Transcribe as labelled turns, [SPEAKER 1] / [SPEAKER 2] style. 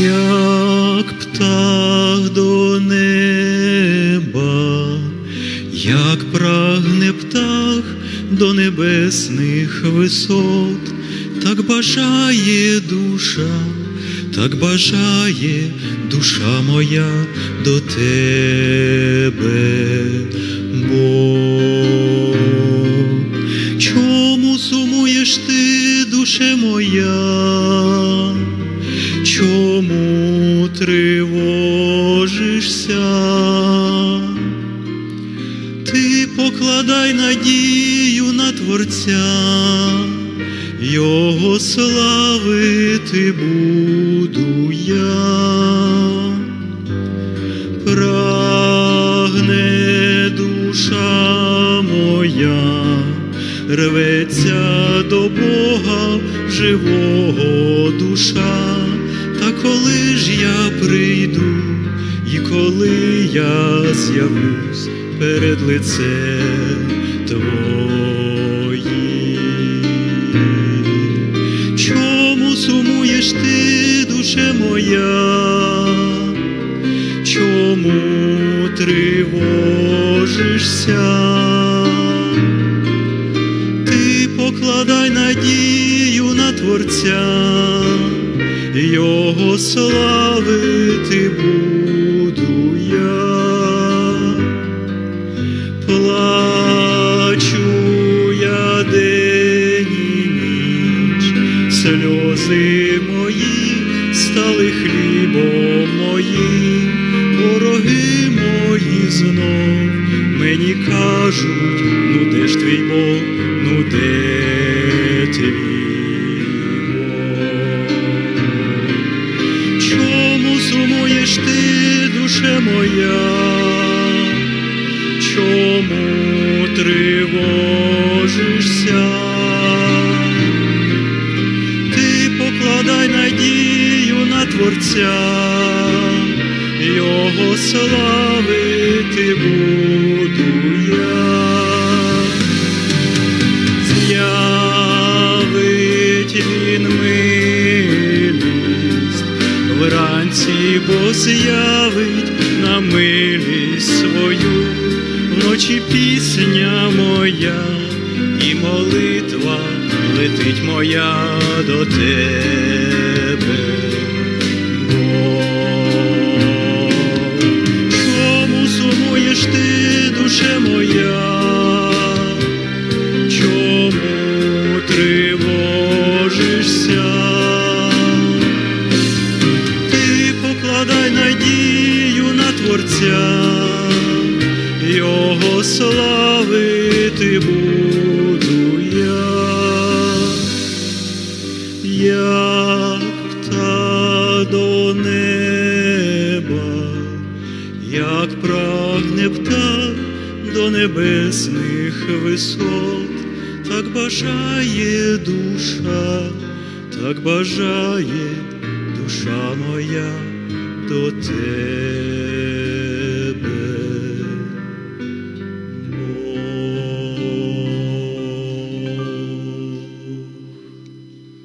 [SPEAKER 1] як птах до неба, як прагне птах до небесних висот, так бажає душа, так бажає душа моя до тебе. Бог. Чому тривожишся? Ти покладай надію на Творця, Його славити буду я. Прагне душа моя, рветься до Бога живого душа, та коли ж я прийду, і коли я з'явлюсь перед лицем Твоїм. Чому сумуєш ти, душе моя? Чому тривожишся? Ти покладай надію на Творця, Його славити буду я. Плачу я день і ніч, сльози мої стали хлібом моїм, вороги мої знов мені кажуть, ну де ж твій Бог, моя? Чому тривожишся? Ти покладай надію на Творця, Його славити буду я. Бо з'явить на милість свою, вночі пісня моя і молитва летить моя до тебе. Чому сумуєш ти, душе моя? Чому тривожишся? На Його славити буду я, як та до неба, як прагне птах до небесних висот, так бажає душа, так бажає душа моя до тебе.